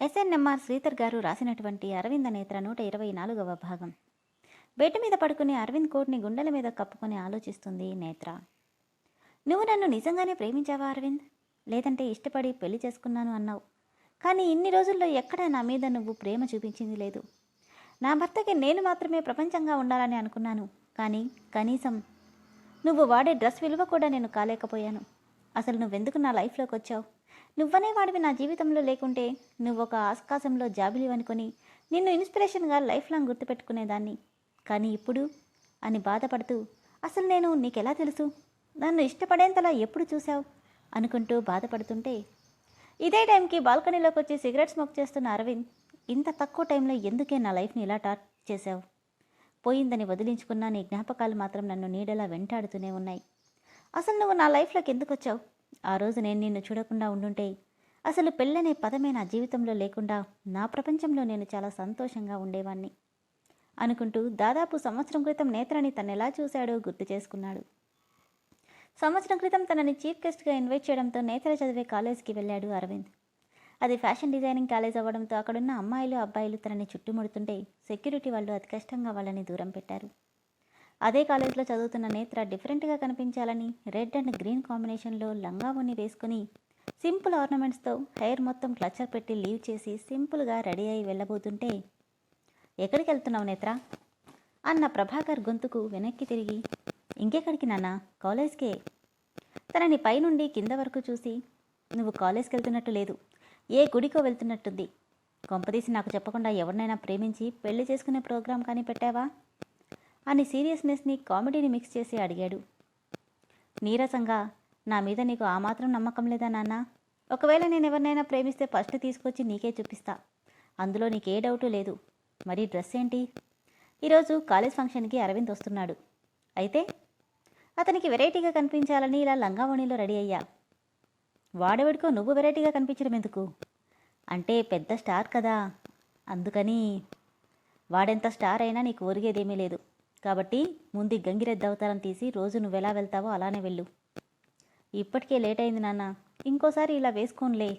SNMR Sridhar గారు రాసినటువంటి అరవింద నేత్ర నూట ఇరవై నాలుగవ భాగం. బెడ్ మీద పడుకుని అరవింద్ కోట్ని గుండెల మీద కప్పుకొని ఆలోచిస్తుంది నేత్ర. నువ్వు నన్ను నిజంగానే ప్రేమించావా అరవింద్? లేదంటే ఇష్టపడి పెళ్ళి చేసుకున్నాను అన్నావు. కానీ ఇన్ని రోజుల్లో ఎక్కడా నా మీద నువ్వు ప్రేమ చూపించింది లేదు. నా భర్తకి నేను మాత్రమే ప్రపంచంగా ఉండాలని అనుకున్నాను. కానీ కనీసం నువ్వు వాడే డ్రెస్ విలువ కూడా నేను కాలేకపోయాను. అసలు నువ్వెందుకు నా లైఫ్లోకి వచ్చావు? నువ్వనే వాడివి నా జీవితంలో లేకుంటే నువ్వు ఒక ఆకాశంలో జాబిలి అనుకొని నిన్ను ఇన్స్పిరేషన్గా లైఫ్ లాంగ్ గుర్తుపెట్టుకునేదాన్ని. కానీ ఇప్పుడు అని బాధపడుతూ అసలు నేను నీకెలా తెలుసు? నన్ను ఇష్టపడేంతలా ఎప్పుడు చూశావు? అనుకుంటూ బాధపడుతుంటే ఇదే టైంకి బాల్కనీలోకి వచ్చి సిగరెట్ స్మోక్ చేస్తున్న అరవింద్ ఇంత తక్కువ టైంలో ఎందుకే నా లైఫ్ని ఇలా టార్చ్ చేశావు? పోయిందని వదిలించుకున్న నీ జ్ఞాపకాలు మాత్రం నన్ను నీడలా వెంటాడుతూనే ఉన్నాయి. అసలు నువ్వు నా లైఫ్లోకి ఎందుకు వచ్చావు ఆ రోజు నేను నిన్ను చూడకుండా ఉండుంటే అసలు పెళ్ళనే పదమే నా జీవితంలో లేకుండా నా ప్రపంచంలో నేను చాలా సంతోషంగా ఉండేవాణ్ణి అనుకుంటూ దాదాపు సంవత్సరం క్రితం నేత్రని తను ఎలా చూశాడో గుర్తు చేసుకున్నాడు. సంవత్సరం క్రితం తనని చీఫ్ గెస్ట్గా ఇన్వైట్ చేయడంతో నేత్ర చదివే కాలేజ్కి వెళ్ళాడు అరవింద్. అది ఫ్యాషన్ డిజైనింగ్ కాలేజ్ అవ్వడంతో అక్కడున్న అమ్మాయిలు అబ్బాయిలు తనని చుట్టుముడుతుంటే సెక్యూరిటీ వాళ్ళు అతి కష్టంగా వాళ్ళని దూరం పెట్టారు. అదే కాలేజ్లో చదువుతున్న నేత్ర డిఫరెంట్గా కనిపించాలని రెడ్ అండ్ గ్రీన్ కాంబినేషన్లో లంగావోని వేసుకుని సింపుల్ ఆర్నమెంట్స్తో హెయిర్ మొత్తం క్లచర్ పెట్టి లీవ్ చేసి సింపుల్గా రెడీ అయి వెళ్ళబోతుంటే ఎక్కడికి వెళ్తున్నావు నేత్ర? అన్న ప్రభాకర్ గొంతుకు వెనక్కి తిరిగి ఇంకెక్కడికి నాన్న? కాలేజ్కే? తనని పైనుండి కింద వరకు చూసి నువ్వు కాలేజ్కి వెళ్తున్నట్టు లేదు. ఏ గుడికో వెళ్తున్నట్టుంది. కొంపదీసి నాకు చెప్పకుండా ఎవరినైనా ప్రేమించి పెళ్ళి చేసుకునే ప్రోగ్రాం కానీ పెట్టావా? అని సీరియస్నెస్ని కామెడీని మిక్స్ చేసి అడిగాడు. నీరసంగా నా మీద నీకు ఆ మాత్రం నమ్మకం లేదా నాన్న? ఒకవేళ నేను ఎవరినైనా ప్రేమిస్తే ఫస్ట్ తీసుకొచ్చి నీకే చూపిస్తా. అందులో నీకే డౌటు లేదు. మరి డ్రెస్ ఏంటి? ఈరోజు కాలేజ్ ఫంక్షన్కి అరవింద్ వస్తున్నాడు. అయితే? అతనికి వెరైటీగా కనిపించాలని ఇలా లంగావణిలో రెడీ అయ్యా. వాడెవడికో నువ్వు వెరైటీగా కనిపించడం ఎందుకు? అంటే పెద్ద స్టార్ కదా. అందుకని వాడెంత స్టార్ అయినా నీకు ఒరిగేదేమీ లేదు. కాబట్టి ముందు గంగిరెద్ద అవతారం తీసి రోజు నువ్వు ఎలా వెళ్తావో అలానే వెళ్ళు. ఇప్పటికే లేట్ అయింది నాన్న. ఇంకోసారి ఇలా వేసుకోనులే.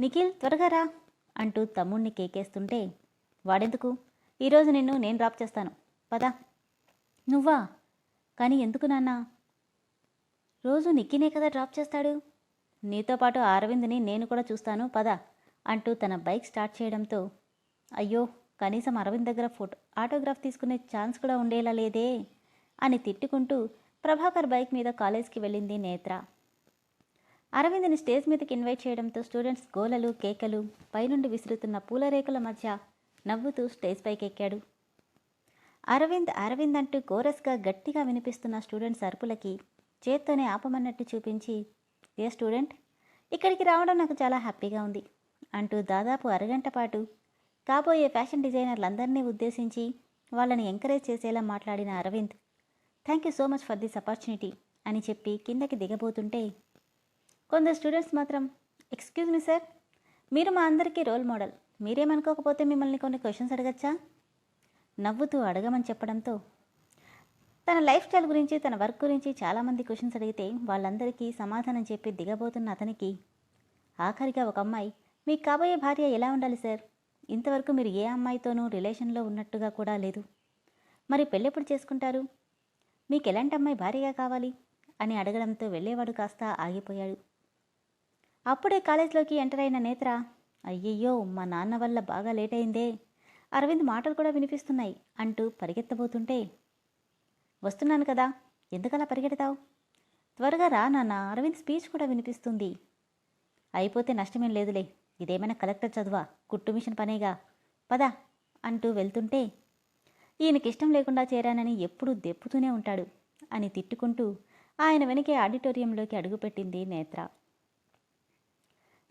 నిఖిల్ త్వరగా రా అంటూ తమ్ముణ్ణి కేకేస్తుంటే వాడెందుకు? ఈరోజు నిన్ను నేను డ్రాప్ చేస్తాను. పదా. నువ్వా? కానీ ఎందుకు నాన్న? రోజు నిక్కినే కదా డ్రాప్ చేస్తాడు. నీతో పాటు అరవింద్ని నేను కూడా చూస్తాను. పద. అంటూ తన బైక్ స్టార్ట్ చేయడంతో అయ్యో కనీసం అరవింద్ దగ్గర ఫోటో ఆటోగ్రాఫ్ తీసుకునే ఛాన్స్ కూడా ఉండేలా లేదే అని తిట్టుకుంటూ ప్రభాకర్ బైక్ మీద కాలేజ్కి వెళ్ళింది నేత్ర. అరవింద్ని స్టేజ్ మీదకి ఇన్వైట్ చేయడంతో స్టూడెంట్స్ గోలలు కేకలు పైనుండి విసురుతున్న పూలరేకుల మధ్య నవ్వుతూ స్టేజ్ పైకి ఎక్కాడు అరవింద్ అరవింద్ అంటూ కోరస్గా గట్టిగా వినిపిస్తున్న స్టూడెంట్స్ అరుపులకి చేత్తోనే ఆపమన్నట్టు చూపించి ఏ స్టూడెంట్ ఇక్కడికి రావడం నాకు చాలా హ్యాపీగా ఉంది అంటూ దాదాపు అరగంట పాటు కాబోయే ఫ్యాషన్ డిజైనర్లందరినీ ఉద్దేశించి వాళ్ళని ఎంకరేజ్ చేసేలా మాట్లాడిన Aravind thank you so much for this opportunity అని చెప్పి కిందకి దిగబోతుంటే కొందరు స్టూడెంట్స్ మాత్రం ఎక్స్క్యూజ్ మీ సార్ మీరు మా అందరికీ రోల్ మోడల్ మీరేమనుకోకపోతే మిమ్మల్ని కొన్ని క్వశ్చన్స్ అడగచ్చా? నవ్వుతూ అడగమని చెప్పడంతో తన లైఫ్ స్టైల్ గురించి తన వర్క్ గురించి చాలామంది క్వశ్చన్స్ అడిగితే వాళ్ళందరికీ సమాధానం చెప్పి దిగబోతున్న అతనికి ఆఖరిగా ఒక అమ్మాయి మీకు కాబోయే భార్య ఎలా ఉండాలి సార్ ఇంతవరకు మీరు ఏ అమ్మాయితోనూ రిలేషన్లో ఉన్నట్టుగా కూడా లేదు. మరి పెళ్ళెప్పుడు చేసుకుంటారు? మీకు ఎలాంటి అమ్మాయి భార్యగా కావాలి? అని అడగడంతో వెళ్ళేవాడు కాస్త ఆగిపోయాడు. అప్పుడే కాలేజ్లోకి ఎంటర్ అయిన నేత్ర అయ్యయ్యో మా నాన్న వల్ల బాగా లేట్ అయిందే అరవింద్ మాటలు కూడా వినిపిస్తున్నాయి అంటూ పరిగెత్తబోతుంటే వస్తున్నాను కదా ఎందుకలా పరిగెడతావు? త్వరగా రా నాన్న అరవింద్ స్పీచ్ కూడా వినిపిస్తుంది. అయిపోతే నష్టమేం లేదులే ఇదేమైనా కలెక్టర్ చదువా? కుట్టు మిషన్ పనేగా? పద అంటూ వెళ్తుంటే ఈయనకి ఇష్టం లేకుండా చేరానని ఎప్పుడూ దెప్పుతూనే ఉంటాడు అని తిట్టుకుంటూ ఆయన వెనకే ఆడిటోరియంలోకి అడుగుపెట్టింది నేత్ర.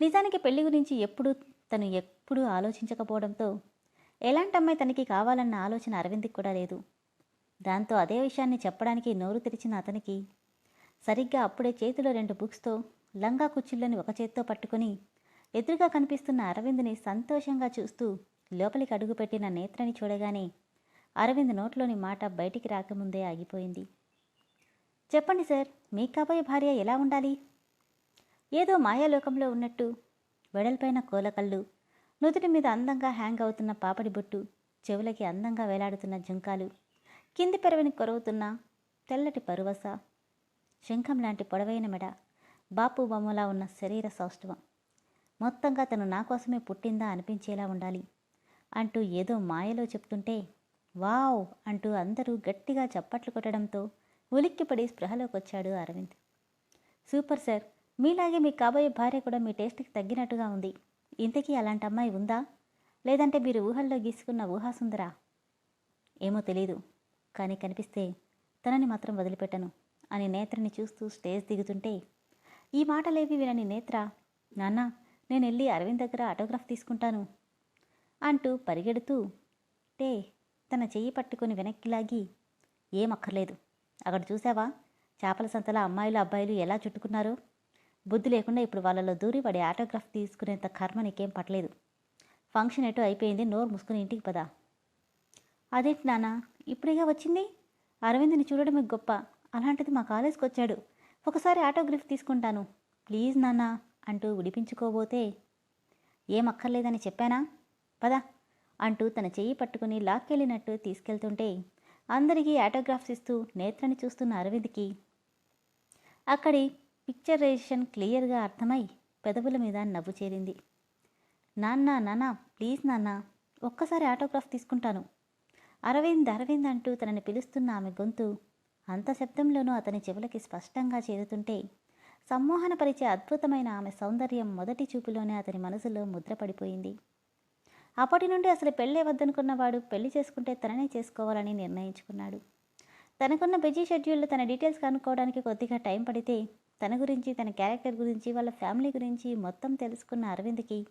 నిజానికి పెళ్ళి గురించి ఎప్పుడు తను ఎప్పుడూ ఆలోచించకపోవడంతో ఎలాంటి అమ్మాయి తనకి కావాలన్న ఆలోచన అరవింద్కి కూడా లేదు. దాంతో అదే విషయాన్ని చెప్పడానికి నోరు తెరిచిన అతనికి సరిగ్గా అప్పుడే చేతిలో రెండు బుక్స్తో లంగా కుచ్చిళ్ళని ఒక చేత్తో పట్టుకొని ఎదురుగా కనిపిస్తున్న అరవింద్ని సంతోషంగా చూస్తూ లోపలికి అడుగుపెట్టిన నేత్రని చూడగానే అరవింద్ నోట్లోని మాట బయటికి రాకముందే ఆగిపోయింది. చెప్పండి సార్ మీ కాబోయే భార్య ఎలా ఉండాలి? ఏదో మాయాలోకంలో ఉన్నట్టు వెడల్పైన కోలకళ్ళు నుదుటి మీద అందంగా హ్యాంగ్ అవుతున్న పాపడి బొట్టు చెవులకి అందంగా వేలాడుతున్న జుంకాలు కింది పెరవిని కొరవుతున్న తెల్లటి పరువస శంఖం లాంటి పొడవైన మెడ బాపు బొమ్మలా ఉన్న శరీర సౌష్ఠవం. మొత్తంగా తను నా కోసమే పుట్టిందా అనిపించేలా ఉండాలి. అంటూ ఏదో మాయలో చెప్తుంటే వావ్ అంటూ అందరూ గట్టిగా చప్పట్లు కొట్టడంతో ఉలిక్కిపడి స్పృహలోకి వచ్చాడు అరవింద్. సూపర్ సార్ మీలాగే మీ కాబోయే భార్య కూడా మీ టేస్ట్కి తగ్గినట్టుగా ఉంది. ఇంతకీ అలాంటి అమ్మాయి ఉందా? లేదంటే మీరు ఊహల్లో గీసుకున్న ఊహాసుందరా? ఏమో తెలీదు. కానీ కనిపిస్తే తనని మాత్రం వదిలిపెట్టను అని నేత్రని చూస్తూ స్టేజ్ దిగుతుంటే ఈ మాటలేవి వినని నేత్ర? నాన్న నేను వెళ్ళి అరవింద్ దగ్గర ఆటోగ్రాఫ్ తీసుకుంటాను అంటూ పరిగెడుతూ టే తన చెయ్యి పట్టుకుని వెనక్కి లాగి. ఏమక్కర్లేదు అక్కడ చూసావా చేపల సంతలో అమ్మాయిలు అబ్బాయిలు ఎలా చుట్టుకున్నారో? బుద్ధి లేకుండా ఇప్పుడు వాళ్ళలో దూరి వాడి ఆటోగ్రాఫ్ తీసుకునేంత కర్మ నీకేం పట్టలేదు. ఫంక్షన్ ఎటు అయిపోయింది నోరు మూసుకుని ఇంటికి పదా. అదేంటి నాన్న? ఇప్పుడేగా వచ్చింది? అరవింద్ని చూడడమే గొప్ప. అలాంటిది మా కాలేజ్కి వచ్చాడు ఒకసారి ఆటోగ్రాఫ్ తీసుకుంటాను. ప్లీజ్ నాన్న. అంటూ విడిపించుకోబోతే ఏమక్కర్లేదని చెప్పానా? పదా అంటూ తన చెయ్యి పట్టుకుని లాక్కెళ్ళినట్టు తీసుకెళ్తుంటే అందరికీ ఆటోగ్రాఫ్స్ ఇస్తూ నేత్రని చూస్తున్న అరవింద్కి అక్కడి పిక్చరైజేషన్ క్లియర్గా అర్థమై పెదవుల మీద నవ్వు చేరింది. నాన్న నాన్న ప్లీజ్ నాన్న ఒక్కసారి ఆటోగ్రాఫ్ తీసుకుంటాను. అరవింద్ అరవింద్ అంటూ తనని పిలుస్తున్న ఆమె గొంతు అంత శబ్దంలోనూ అతని చెవులకి స్పష్టంగా చేరుతుంటే సమ్మోహనపరిచే అద్భుతమైన ఆమె సౌందర్యం మొదటి చూపులోనే అతని మనసులో ముద్రపడిపోయింది అప్పటి నుండి అసలు పెళ్ళే వద్దనుకున్నవాడు పెళ్ళి చేసుకుంటే తననే చేసుకోవాలని నిర్ణయించుకున్నాడు. తనకున్న బిజీ షెడ్యూల్లో తన డీటెయిల్స్ కనుక్కోవడానికి కొద్దిగా టైం పడితే తన గురించి తన క్యారెక్టర్ గురించి వాళ్ళ ఫ్యామిలీ గురించి మొత్తం తెలుసుకున్న అరవింద్కి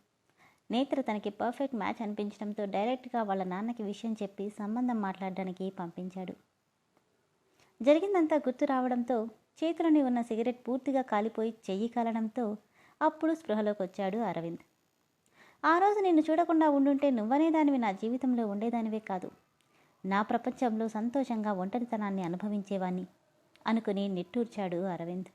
నేత్ర తనకి పర్ఫెక్ట్ మ్యాచ్ అనిపించడంతో డైరెక్ట్గా వాళ్ళ నాన్నకి విషయం చెప్పి సంబంధం మాట్లాడడానికి పంపించాడు. జరిగిందంతా గుర్తు రావడంతో చేతిలోని ఉన్న సిగరెట్ పూర్తిగా కాలిపోయి చెయ్యి కాలడంతో అప్పుడు స్పృహలోకి వచ్చాడు అరవింద్. ఆ రోజు నిన్ను చూడకుండా ఉండుంటే నువ్వనే దానివి నా జీవితంలో ఉండేదానివే కాదు. నా ప్రపంచంలో సంతోషంగా ఒంటరితనాన్ని అనుభవించేవాణ్ణి అనుకుని నిట్టూర్చాడు అరవింద్.